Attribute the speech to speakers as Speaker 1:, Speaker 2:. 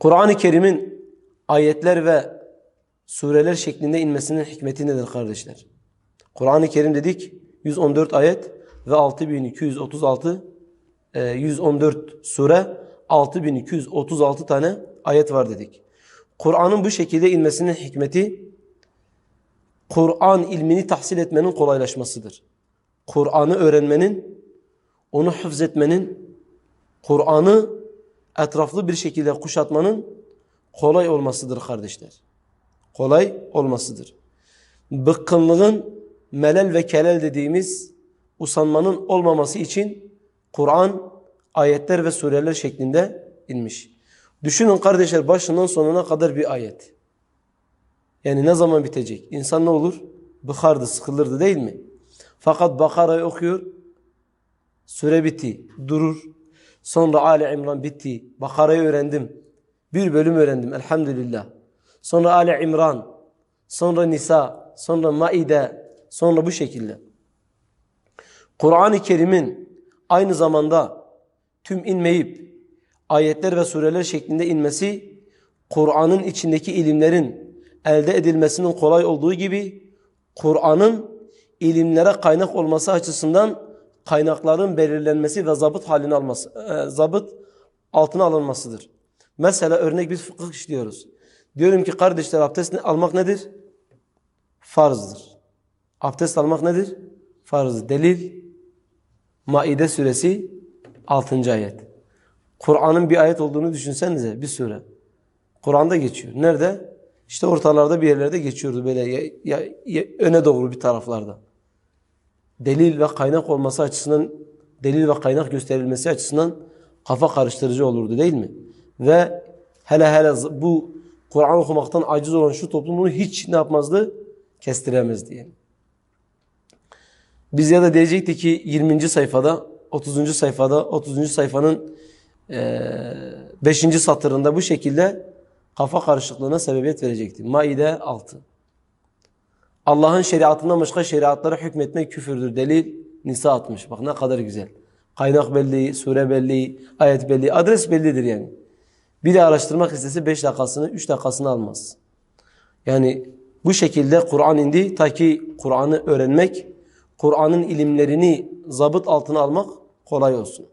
Speaker 1: Kur'an-ı Kerim'in ayetler ve sureler şeklinde inmesinin hikmeti nedir kardeşler? Kur'an-ı Kerim dedik 114 ayet ve 6236 e, 114 sure 6236 tane ayet var dedik. Kur'an'ın bu şekilde inmesinin hikmeti Kur'an ilmini tahsil etmenin kolaylaşmasıdır. Kur'an'ı öğrenmenin, onu hıfzetmenin, Kur'an'ı etraflı bir şekilde kuşatmanın kolay olmasıdır kardeşler. Kolay olmasıdır. Bıkkınlığın melel ve kelel dediğimiz usanmanın olmaması için Kur'an ayetler ve sureler şeklinde inmiş. Düşünün kardeşler başından sonuna kadar bir ayet. Yani ne zaman bitecek? İnsan ne olur? Bıkardı, sıkılırdı değil mi? Fakat Bakara'yı okuyor, süre bitti, durur. Sonra Ali İmran bitti, Bakara'yı öğrendim. Bir bölüm öğrendim elhamdülillah. Sonra Ali İmran, sonra Nisa, sonra Maide, sonra bu şekilde. Kur'an-ı Kerim'in aynı zamanda tüm inmeyip ayetler ve sureler şeklinde inmesi Kur'an'ın içindeki ilimlerin elde edilmesinin kolay olduğu gibi Kur'an'ın ilimlere kaynak olması açısından kaynakların belirlenmesi ve zabıt halini alması, e, zabıt altına alınmasıdır. Mesela örnek biz fıkıh işliyoruz. Diyorum ki kardeşler abdest almak nedir? Farzdır. Abdest almak nedir? Farzdır. Delil Maide suresi 6. ayet. Kur'an'ın bir ayet olduğunu düşünsenize bir sure. Kur'an'da geçiyor. Nerede? İşte ortalarda bir yerlerde geçiyordu böyle ya, ya, ya, öne doğru bir taraflarda. Delil ve kaynak olması açısından, delil ve kaynak gösterilmesi açısından kafa karıştırıcı olurdu değil mi? Ve hele hele bu Kur'an okumaktan aciz olan şu toplum bunu hiç ne yapmazdı? Kestiremezdi yani. Biz ya da diyecekti ki 20. sayfada, 30. sayfada, 30. sayfanın 5. satırında bu şekilde kafa karışıklığına sebebiyet verecekti. Maide 6. Allah'ın şeriatından başka şeriatlara hükmetmek küfürdür. Delil Nisa 60. Bak ne kadar güzel. Kaynak belli, sure belli, ayet belli, adres bellidir yani. Bir de araştırmak istese 5 dakikasını, 3 dakikasını almaz. Yani bu şekilde Kur'an indi ta ki Kur'an'ı öğrenmek, Kur'an'ın ilimlerini zabıt altına almak kolay olsun.